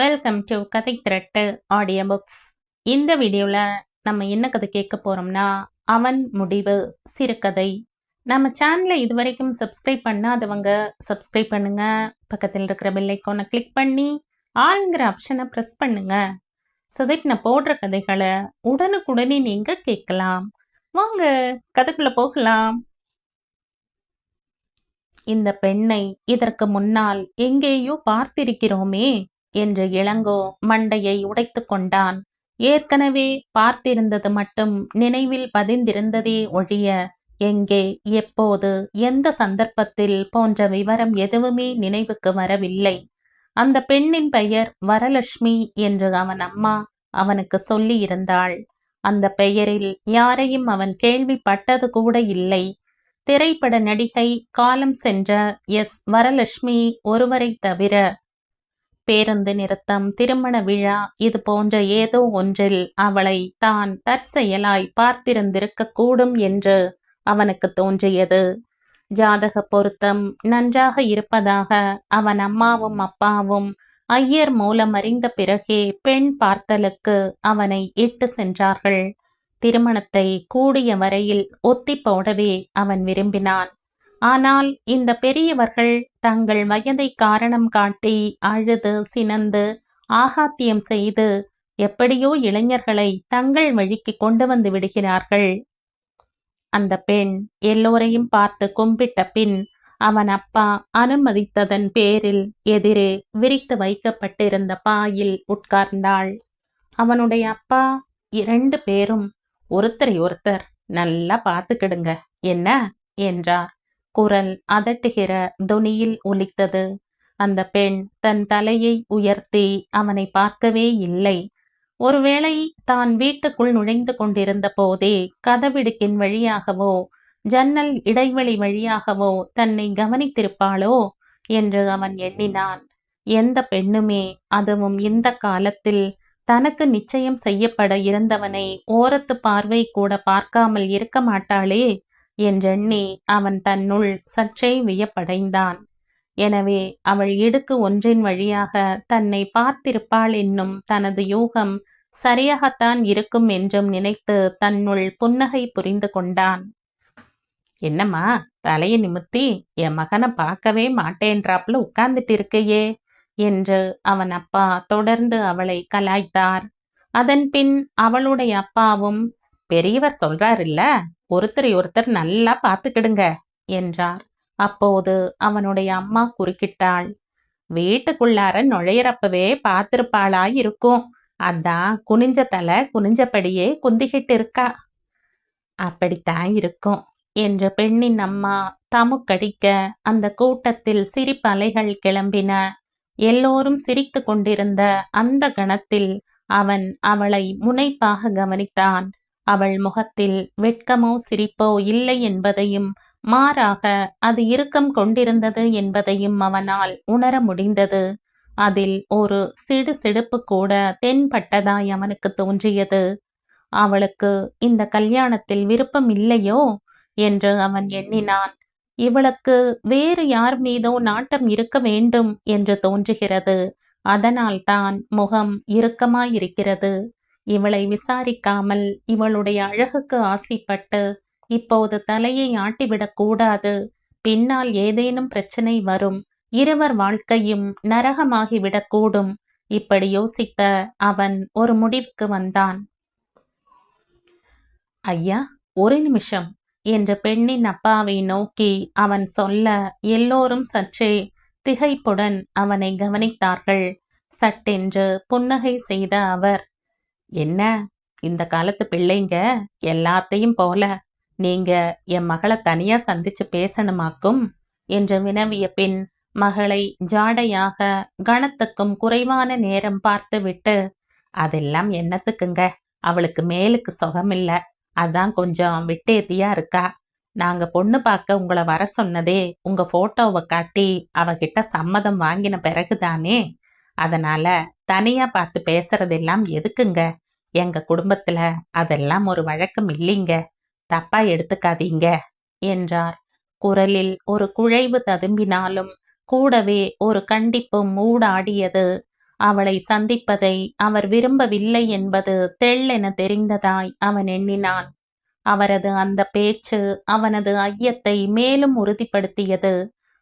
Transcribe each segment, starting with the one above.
Welcome to கதை திரட்டு audio books இந்த வீடியோவில் நம்ம என்ன கதை கேட்க போகிறோம்னா அவன் முடிவு சிறுகதை. நம்ம சேனலை இதுவரைக்கும் சப்ஸ்கிரைப் பண்ணாதவங்க சப்ஸ்கிரைப் பண்ணுங்க. பக்கத்தில் இருக்கிற பெல் கிளிக் பண்ணி ஆளுங்கிற ஆப்ஷனை ப்ரெஸ் பண்ணுங்க. ஸோ தட் நான் போடுற கதைகளை உடனுக்குடனே நீங்கள் கேட்கலாம். வாங்க கதைக்குள்ளே போகலாம். இந்த பெண்ணை இதற்கு முன்னால் எங்கேயோ பார்த்திருக்கிறோமே. என்று இளங்கோ மண்டையை உடைத்து கொண்டான். ஏற்கனவே பார்த்திருந்தது மட்டும் நினைவில் பதிந்திருந்ததே ஒழிய எங்கே எப்போது எந்த சந்தர்ப்பத்தில் போன்ற விவரம் எதுவுமே நினைவுக்கு வரவில்லை. அந்த பெண்ணின் பெயர் வரலட்சுமி என்று அவன் அம்மா அவனுக்கு சொல்லி இருந்தாள் அந்த பெயரில் யாரையும் அவன் கேள்விப்பட்டது கூட இல்லை. திரைப்பட நடிகை காலம் சென்ற எஸ். வரலட்சுமி ஒருவரை தவிர பேருந்து நிறுத்தம் திருமண விழா இது போன்ற ஏதோ ஒன்றில் அவளை தான் தற்செயலாய் பார்த்திருந்திருக்க கூடும் என்று அவனுக்கு தோன்றியது. ஜாதக பொருத்தம் நன்றாக இருப்பதாக அவன் அம்மாவும் அப்பாவும் ஐயர் மூலம் அறிந்த பிறகே பெண் பார்த்தலுக்கு அவனை இட்டு சென்றார்கள். திருமணத்தை கூடிய வரையில் ஒத்தி போடவே அவன் விரும்பினான். ஆனால் இந்த பெரியவர்கள் தங்கள் வயதை காரணம் காட்டி அழுது சினந்து ஆகாத்தியம் செய்து எப்படியோ இளைஞர்களை தங்கள் வழிக்கு கொண்டு வந்து விடுகிறார்கள். அந்த பெண் எல்லோரையும் பார்த்து கும்பிட்ட பின் அவன் அப்பா அனுமதித்ததன் பேரில் எதிரே விரித்து வைக்கப்பட்டிருந்த பாயில் உட்கார்ந்தாள். அவனுடைய அப்பா இரண்டு பேரும் ஒருத்தரை ஒருத்தர் நல்லா பார்த்துக்கிடுங்க என்ன? என்றார். குரல் அதட்டுகிற தொனியில் ஒலித்தது. அந்த பெண் தன் தலையை உயர்த்தி அவனை பார்க்கவே இல்லை. ஒருவேளை தான் வீட்டுக்குள் நுழைந்து கொண்டிருந்த போதே கதவிடுக்கின் வழியாகவோ ஜன்னல் இடைவெளி வழியாகவோ தன்னை கவனித்திருப்பாளோ என்று அவன் எண்ணினான். எந்த பெண்ணுமே அதுவும் இந்த காலத்தில் தனக்கு நிச்சயம் செய்யப்பட இருந்தவனை ஓரத்து பார்வை கூட பார்க்காமல் இருக்க மாட்டாளே என்றெண்ணி அவன் தன்னுள் சற்றே வியப்படைந்தான். எனவே அவள் இடுக்கு ஒன்றின் வழியாக தன்னை பார்த்திருப்பாள் என்னும் தனது யூகம் சரியாகத்தான் இருக்கும் என்றும் நினைத்து தன்னுள் புன்னகை புரிந்து கொண்டான். என்னம்மா தலையை நிமித்தி என் மகனை பார்க்கவே மாட்டேன்றாப்புல உட்கார்ந்துட்டு இருக்கையே என்று அவன் அப்பா தொடர்ந்து அவளை கலாய்த்தார். அதன் பின் அவளுடைய அப்பாவும் பெரியவர் சொல்றாருல்ல ஒருத்தரை ஒருத்தர் நல்லா பார்த்துக்கிடுங்க என்றார். அப்போது அவனுடைய அம்மா குறுக்கிட்டாள். வீட்டுக்குள்ளார நுழையிறப்பவே பார்த்திருப்பாளா இருக்கும் அதான் குனிஞ்ச தலை குனிஞ்சபடியே குந்திக்கிட்டு இருக்கா அப்படித்தான் இருக்கும் என்ற பெண்ணின் அம்மா தமுக்கடிக்க அந்த கூட்டத்தில் சிரிப்பலைகள் கிளம்பின. எல்லோரும் சிரித்து கொண்டிருந்த அந்த கணத்தில் அவன் அவளை முனைப்பாக கவனித்தான். அவள் முகத்தில் வெட்கமோ சிரிப்போ இல்லை என்பதையும் மாறாக அது இறுக்கம் கொண்டிருந்தது என்பதையும் அவனால் உணர முடிந்தது. அதில் ஒரு சிடு சிடுப்பு கூட தென்பட்டதாய் அவனுக்கு தோன்றியது. அவளுக்கு இந்த கல்யாணத்தில் விருப்பம் இல்லையோ? என்று அவன் எண்ணினான். இவளுக்கு வேறு யார் மீதோ நாட்டம் இருக்க வேண்டும் என்று தோன்றுகிறது. அதனால்தான் முகம் இறுக்கமாயிருக்கிறது. இவளை விசாரிக்காமல் இவளுடைய அழகுக்கு ஆசைப்பட்டு இப்போது தலையை ஆட்டிவிடக் கூடாது. பின்னால் ஏதேனும் பிரச்சனை வரும் இருவர் வாழ்க்கையும் நரகமாகிவிடக்கூடும் இப்படி யோசித்த அவன் ஒரு முடிவுக்கு வந்தான். ஐயா ஒரு நிமிஷம் என்ற பெண்ணின் அப்பாவை நோக்கி அவன் சொல்ல எல்லோரும் சற்றே திகைப்புடன் அவனை கவனித்தார்கள். சட்டென்று புன்னகை செய்த அவர் என்ன? இந்த காலத்து பிள்ளைங்க எல்லாத்தையும் போல நீங்க என் மகளை தனியா சந்திச்சு பேசணுமாக்கும்? என்று வினவிய பின் மகளை ஜாடையாக கணத்துக்கும் குறைவான நேரம் பார்த்து விட்டு அதெல்லாம் என்னத்துக்குங்க? அவளுக்கு மேலுக்கு சுகமில்ல. அதான் கொஞ்சம் விட்டேத்தியா இருக்கா? நாங்க பொண்ணு பார்க்க உங்களை வர சொன்னதே உங்க போட்டோவை காட்டி அவகிட்ட சம்மதம் வாங்கின பிறகுதானே? அதனால தனியா பார்த்து பேசுறதெல்லாம் எதுக்குங்க? எங்க குடும்பத்துல அதெல்லாம் ஒரு வழக்கம் இல்லைங்க. தப்பா எடுத்துக்காதீங்க என்றார். குரலில் ஒரு குழைவு ததும்பினாலும் கூடவே ஒரு கண்டிப்பும் ஊடாடியது அவளை சந்திப்பதை அவர் விரும்பவில்லை என்பது தெள்ளென தெரிந்ததாய் அவன் எண்ணினான். அவரது அந்த பேச்சு அவனது ஐயத்தை மேலும் உறுதிப்படுத்தியது.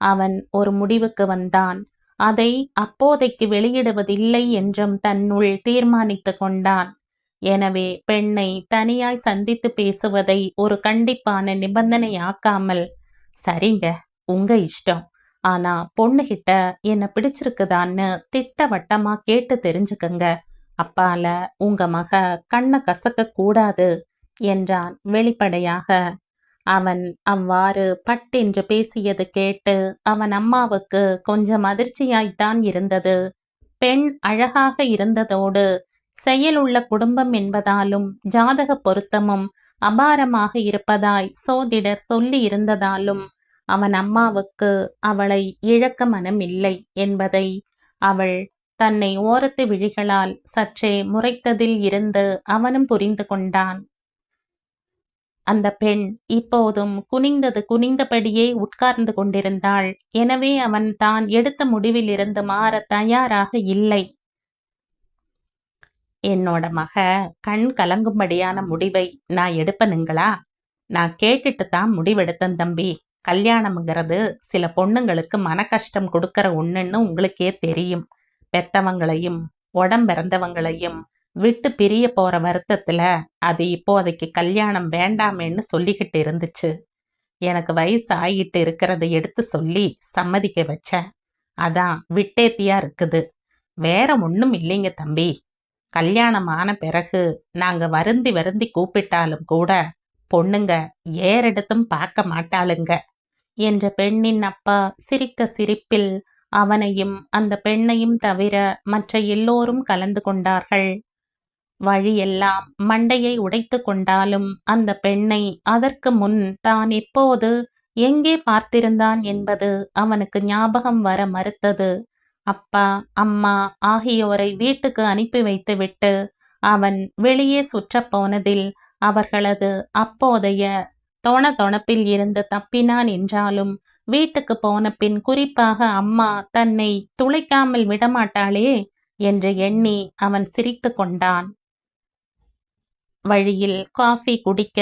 அவன் ஒரு முடிவுக்கு வந்தான். அதை அப்போதைக்கு வெளியிடுவதில்லை என்றும் தன்னுள் தீர்மானித்து கொண்டான். எனவே பெண்ணை தனியாய் சந்தித்து பேசுவதை ஒரு கண்டிப்பான நிபந்தனையாக்காமல் சரிங்க உங்க இஷ்டம். ஆனா பொண்ணுகிட்ட என்ன பிடிச்சிருக்குதான்னு திட்டவட்டமா கேட்டு தெரிஞ்சுக்கங்க. அப்பால உங்க மக கண்ணை கசக்க கூடாது என்றான் வெளிப்படையாக. அவன் அவ்வாறு பட்டென்று பேசியது கேட்டு அவன் அம்மாவுக்கு கொஞ்சம் அதிர்ச்சியாய்த்தான் இருந்தது. பெண் அழகாக இருந்ததோடு செயலுள்ள குடும்பம் என்பதாலும் ஜாதக பொருத்தமும் அபாரமாக இருப்பதாய் சோதிடர் சொல்லி இருந்ததாலும் அவன் அம்மாவுக்கு அவளை இழக்க மனமில்லை என்பதை அவள் தன்னை ஓரத்து விழிகளால் சற்றே முறைத்ததில் இருந்து அவனும் புரிந்து கொண்டான். அந்த பெண் இப்போதும் குனிந்தது குனிந்தபடியே உட்கார்ந்து கொண்டிருந்தாள். எனவே அவன் தான் எடுத்த முடிவிலிருந்து மாற தயாராக இல்லை. என்னோட மக கண் கலங்கும்படியான முடிவை நான் எடுப்பனுங்களா? நான் கேட்டுட்டு தான் முடிவெடுத்தேன் தம்பி. கல்யாணம்ங்கிறது சில பொண்ணுங்களுக்கு மன கஷ்டம் கொடுக்கற ஒண்ணுன்னு உங்களுக்கே தெரியும். பெத்தவங்களையும் உடம்பிறந்தவங்களையும் விட்டு பிரிய போற வருத்தத்துல அது இப்போதைக்கு கல்யாணம் வேண்டாமேன்னு சொல்லிக்கிட்டு இருந்துச்சு. எனக்கு வயசு ஆகிட்டு இருக்கிறத எடுத்து சொல்லி சம்மதிக்க வச்சேன் அதான் விட்டேத்தியா இருக்குது. வேற ஒன்றும் இல்லைங்க தம்பி. கல்யாணம் ஆன பிறகு நாங்க வருந்தி வருந்தி கூப்பிட்டாலும் கூட பொண்ணுங்க ஏறெடுத்தும் பார்க்க மாட்டாளுங்க. என்ற பெண்ணின் அப்பா சிரிக்க சிரிப்பில் அவனையும் அந்த பெண்ணையும் தவிர மற்ற எல்லோரும் கலந்து கொண்டார்கள். வழியெல்லாம் மண்டையை உடைத்து கொண்டாலும் அந்த பெண்ணை அதற்கு முன் தான் எப்போது எங்கே பார்த்திருந்தான் என்பது அவனுக்கு ஞாபகம் வர மறுத்தது. அப்பா அம்மா ஆகியோரை வீட்டுக்கு அனுப்பி வைத்துவிட்டு அவன் வெளியே சுற்றப் போனதில் அவர்களது அப்போதைய தொண தொணப்பில் இருந்து தப்பினான் என்றாலும் வீட்டுக்கு போன பின் குறிப்பாக அம்மா தன்னை துளைக்காமல் விடமாட்டாளே என்று எண்ணி அவன் சிரித்து கொண்டான். வழியில் காஃபி குடிக்க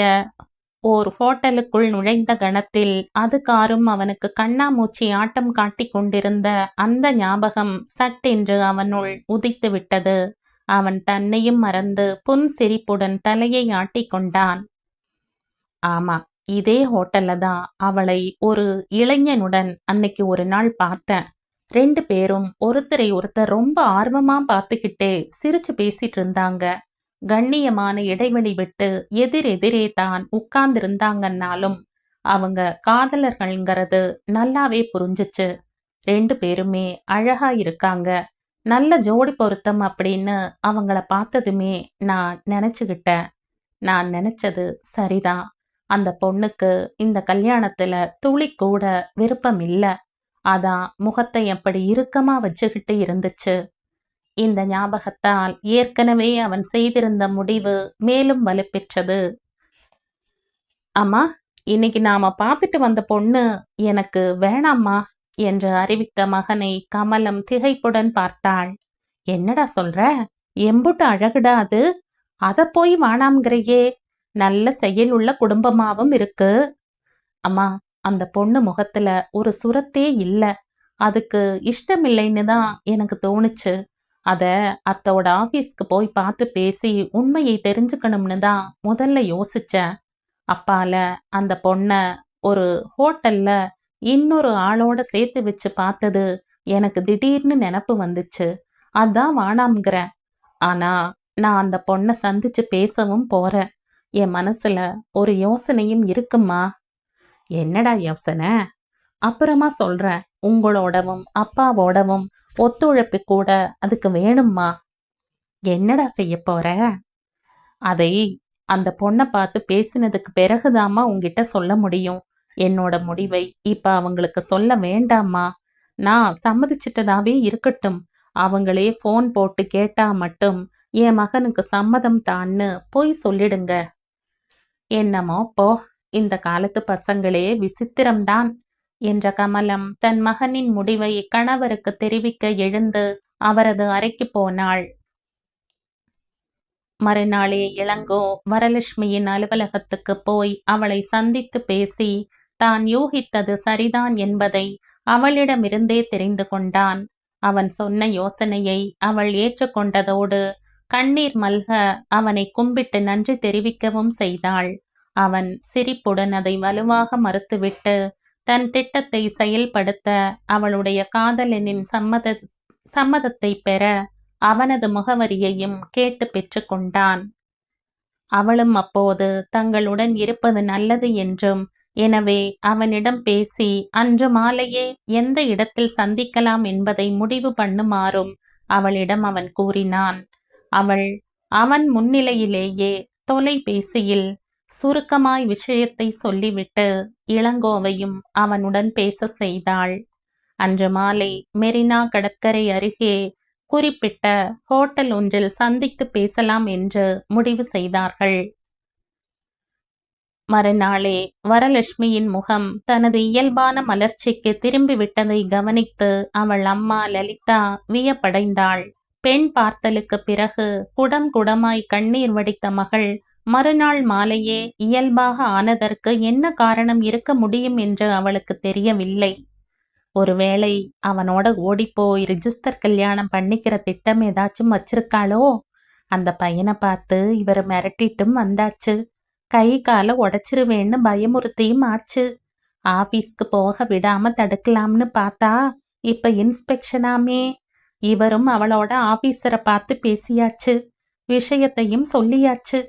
ஓர் ஹோட்டலுக்குள் நுழைந்த கணத்தில் அது காரும் அவனுக்கு கண்ணாமூச்சி ஆட்டம் காட்டிக் கொண்டிருந்த அந்த ஞாபகம் சட்டென்று அவனுள் உதித்து விட்டது அவன் தன்னையும் மறந்து புன் சிரிப்புடன் தலையை ஆட்டிக்கொண்டான் ஆமா இதே ஹோட்டல்ல தான் அவளை ஒரு இளைஞனுடன் அன்னைக்கு ஒரு நாள் பார்த்தேன். ரெண்டு பேரும் ஒருத்தரை ஒருத்தர் ரொம்ப ஆர்வமா பார்த்துக்கிட்டே சிரிச்சு பேசிட்டு இருந்தாங்க. கண்ணியமான இடைவெளி விட்டு எதிரெதிரே தான் உட்கார்ந்திருந்தாங்கன்னாலும் அவங்க காதலர்கள்ங்கிறது நல்லாவே புரிஞ்சுச்சு. ரெண்டு பேருமே அழகா இருக்காங்க. நல்ல ஜோடி பொருத்தம் அப்படின்னு அவங்கள பார்த்ததுமே நான் நினச்சிக்கிட்டேன். நான் நினைச்சது சரிதான். அந்த பொண்ணுக்கு இந்த கல்யாணத்துல துளி கூட விருப்பம் இல்ல. அதான் முகத்தை அப்படி இறுக்கமா வச்சுக்கிட்டு இருந்துச்சு. இந்த ஞாபகத்தால் ஏற்கனவே அவன் செய்திருந்த முடிவு மேலும் வலுப்பெற்றது. அம்மா இன்னைக்கு நாம பார்த்துட்டு வந்த பொண்ணு எனக்கு வேணாம்மா என்று அறிவித்த மகனை கமலம் திகைப்புடன் பார்த்தாள். என்னடா சொல்ற? எம்புட்டு அழகுடா அது? அத போய் வானாம்ங்கிறையே நல்ல செயல் உள்ள குடும்பமாவும் இருக்கு. அம்மா அந்த பொண்ணு முகத்துல ஒரு சுரத்தே இல்ல. அதுக்கு இஷ்டமில்லைன்னு தான் எனக்கு தோணுச்சு. அத அத்தோட ஆஃபீஸ்க்கு போய் பார்த்து பேசி உண்மையை தெரிஞ்சுக்கணும்னு தான் முதல்ல யோசிச்சேன். அப்பால அந்த பொண்ண ஒரு ஹோட்டல்ல இன்னொரு ஆளோட சேர்த்து வச்சு பார்த்தது எனக்கு திடீர்னு நினப்பு வந்துச்சு. அதான் வானாம்ங்கிறேன் ஆனா நான் அந்த பொண்ணை சந்திச்சு பேசவும் போறேன். என் மனசுல ஒரு யோசனையும் இருக்குமா என்னடா யோசனை? அப்புறமா சொல்றேன். உங்களோடவும் அப்பாவோடவும் ஒத்துழைப்பு கூட அதுக்கு வேணும்மா? என்னடா செய்ய போற? அதை அந்த பொண்ணை பார்த்து பேசினதுக்கு பிறகுதாம்மா உங்ககிட்ட சொல்ல முடியும். என்னோட முடிவை இப்ப அவங்களுக்கு சொல்ல வேண்டாமா நான் சம்மதிச்சிட்டதாவே இருக்கட்டும். அவங்களே ஃபோன் போட்டு கேட்டா மட்டும் என் மகனுக்கு சம்மதம் தான்னு போய் சொல்லிடுங்க. என்னமோ போ இந்த காலத்து பசங்களே விசித்திரம்தான். என்ற கமலம் தன் மகனின் முடிவை கணவருக்கு தெரிவிக்க எழுந்து அவரது அறைக்கு போனாள். மறுநாளே இளங்கோ வரலட்சுமியின் அலுவலகத்துக்கு போய் அவளை சந்தித்து பேசி தான் யூகித்தது சரிதான் என்பதை அவளிடமிருந்தே தெரிந்து கொண்டான். அவன் சொன்ன யோசனையை அவள் ஏற்றுக்கொண்டதோடு கண்ணீர் மல்க அவனை கும்பிட்டு நன்றி தெரிவிக்கவும் செய்தாள். அவன் சிரிப்புடன் அதை வலுவாக மறுத்துவிட்டு தன் திட்டத்தை செயல்படுத்த அவளுடைய காதலனின் சம்மத சம்மதத்தை பெற அவனது முகவரியையும் கேட்டு பெற்றுக்கொண்டான் அவளும் அப்போது தங்களுடன் இருப்பது நல்லது என்றும் எனவே அவனிடம் பேசி அன்று மாலையே எந்த இடத்தில் சந்திக்கலாம் என்பதை முடிவு பண்ணுமாறும் அவளிடம் அவன் கூறினான். அவள் அவன் முன்னிலையிலேயே தொலைபேசியில் சுருக்கமாய் விஷயத்தை சொல்லிவிட்டு இளங்கோவையும் அவனுடன் பேச செய்தாள். அன்று மாலை மெரினா கடற்கரை அருகே குறிப்பிட்ட ஹோட்டல் ஒன்றில் சந்தித்து பேசலாம் என்று முடிவு செய்தார்கள். மறுநாளே வரலட்சுமியின் முகம் தனது இயல்பான மலர்ச்சிக்கு திரும்பிவிட்டதை கவனித்து அவள் அம்மா லலிதா வியப்படைந்தாள். பெண் பார்த்தலுக்கு பிறகு குடம் குடமாய் கண்ணீர் வடித்த மகள் மறுநாள் மாலையே இயல்பாக ஆனதற்கு என்ன காரணம் இருக்க முடியும் என்று அவளுக்கு தெரியவில்லை. ஒருவேளை அவனோட ஓடிப்போய் ரிஜிஸ்டர் கல்யாணம் பண்ணிக்கிற திட்டம் ஏதாச்சும் வச்சிருக்காளோ? அந்த பையனை பார்த்து இவர் மிரட்டிட்டும் வந்தாச்சு. கை காலை உடைச்சிருவேன்னு பயமுறுத்தியும் ஆச்சு. ஆபீஸ்க்கு போக விடாம தடுக்கலாம்னு பார்த்தா இப்ப இன்ஸ்பெக்ஷனாமே. இவரும் அவளோட ஆபீசரை பார்த்து பேசியாச்சு. விஷயத்தையும் சொல்லியாச்சு.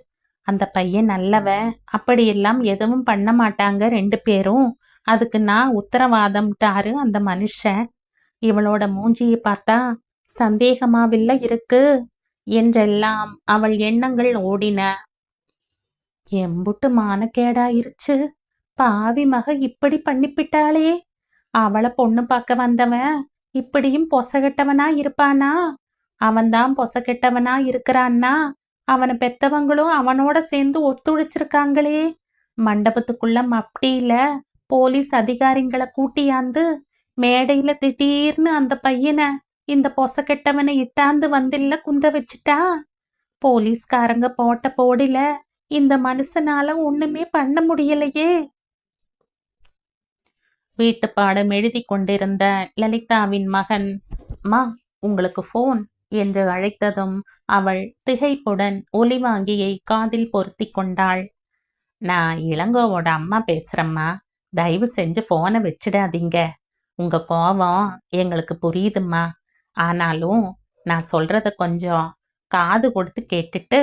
அந்த பையன் நல்லவன் அப்படியெல்லாம் எதுவும் பண்ண மாட்டாங்க ரெண்டு பேரும். அதுக்கு நான் உத்தரவாதம்ட்டாரு அந்த மனுஷன். இவளோட மூஞ்சியை பார்த்தா சந்தேகமாவில்ல இருக்கு என்றெல்லாம் அவள் எண்ணங்கள் ஓடின. எம்புட்டு மானக்கேடாயிருச்சு பாவி மக இப்படி பண்ணிப்பிட்டாளே. அவளை பொண்ணு பார்க்க வந்தவன் இப்படியும் பொசகெட்டவனா இருப்பானா? அவன்தான் பொசகெட்டவனா இருக்கிறான்னா? அவனை பெத்தவங்களும் அவனோட சேர்ந்து ஒத்துழைச்சிருக்காங்களே. மண்டபத்துக்குள்ள மப்டியில போலீஸ் அதிகாரிங்களை கூட்டியாந்து மேடையில திடீர்னு அந்த பையனை இந்த பொச கெட்டவனை இட்டாந்து வந்தில்ல குந்த வச்சுட்டா? போலீஸ்காரங்க போட்ட போடில இந்த மனுஷனால ஒண்ணுமே பண்ண முடியலையே. வீட்டு பாடம் எழுதி கொண்டிருந்த லலிதாவின் மகன் மா உங்களுக்கு ஃபோன் என்று அழைத்ததும் அவள் திகைப்புடன் ஒலிவாங்கியை காதில் பொருத்தி கொண்டாள். நான் இளங்கோவோட அம்மா பேசுறம்மா. தயவு செஞ்சு போனை வச்சிடாதீங்க. உங்க கோபம் எங்களுக்கு புரியுதும்மா. ஆனாலும் நான் சொல்றத கொஞ்சம் காது கொடுத்து கேட்டுட்டு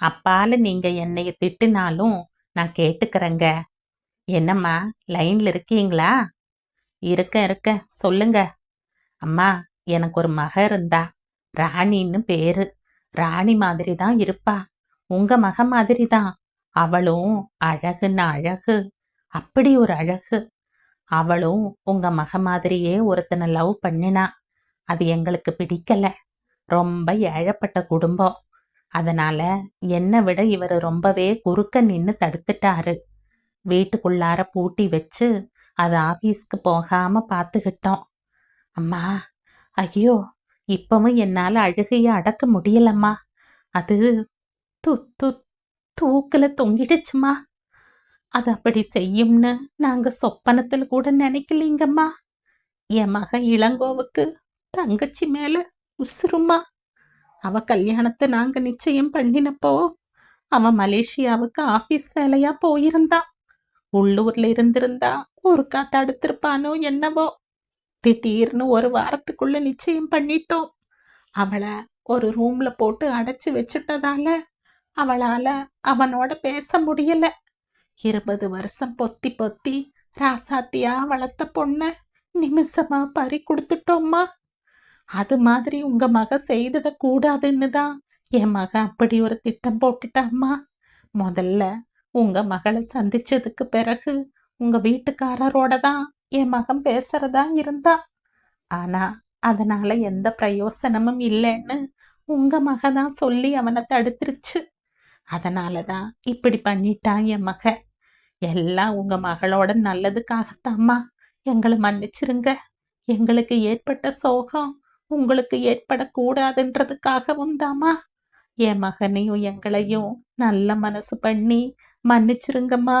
அப்பால நீங்க என்னைய திட்டுனாலும் நான் கேட்டுக்கிறேங்க. என்னம்மா லைன்ல இருக்கீங்களா? இருக்க இருக்க சொல்லுங்க. அம்மா எனக்கு ஒரு மக இருந்தா ராணின்னு பேரு. ராணி மாதிரி தான் இருப்பா. உங்க மக மாதிரி தான் அவளும் அழகுன்னு அழகு. அப்படி ஒரு அழகு. அவளும் உங்க மக மாதிரியே ஒருத்தனை லவ் பண்ணினா. அது எங்களுக்கு பிடிக்கல. ரொம்ப ஏழப்பட்ட குடும்பம். அதனால என்னை விட இவர் ரொம்பவே குறுக்க நின்று தடுத்துட்டாரு. வீட்டுக்குள்ளார பூட்டி வச்சு அது ஆபீஸ்க்கு போகாம பார்த்துக்கிட்டோம் அம்மா ஐயோ இப்பவும் என்னால அழுகையை அடக்க முடியலம்மா. அது து து தொங்கிடுச்சுமா. அது அப்படி செய்யும்னு நாங்க சொப்பனத்தில் கூட நினைக்கலீங்கம்மா. என் மகன் இளங்கோவுக்கு தங்கச்சி மேல உசுருமா அவ கல்யாணத்தை நாங்க நிச்சயம் பண்ணினப்போ அவன் மலேசியாவுக்கு ஆபீஸ் வேலையா போயிருந்தான் உள்ளூர்ல இருந்திருந்தா ஒருக்கா அடுத்திருப்பானோ என்னவோ. திடீர்னு ஒரு வாரத்துக்குள்ள நிச்சயம் பண்ணிட்டோம். அவளை ஒரு ரூம்ல போட்டு அடைச்சு வச்சுட்டதால அவளால அவனோட பேச முடியல. இருபது வருஷம் பொத்தி பொத்தி ராசாத்தியா வளர்த்த பொண்ண நிமிஷமா பறி கொடுத்துட்டோம்மா. அது மாதிரி உங்க மக செய்திடக்கூடாதுன்னு தான் என் மக அப்படி ஒரு திட்டம் போட்டுட்டாம்மா. முதல்ல உங்க மகளை சந்திச்சதுக்கு பிறகு உங்க வீட்டுக்காரரோட தான் என் மகன் பேசுறதா இருந்தா? ஆனா அதனால எந்த பிரயோசனமும் இல்லைன்னு உங்க மக தான் சொல்லி அவனை தடுத்துருச்சு. அதனால தான் இப்படி பண்ணிட்டான் என் மக எல்லாம் உங்க மகளோட நல்லதுக்காகத்தாம்மா. எங்களை மன்னிச்சிருங்க. எங்களுக்கு ஏற்பட்ட சோகம் உங்களுக்கு ஏற்படக்கூடாதுன்றதுக்காகவும் தாமா என் மகனையும் எங்களையும் நல்ல மனசு பண்ணி மன்னிச்சிருங்கம்மா.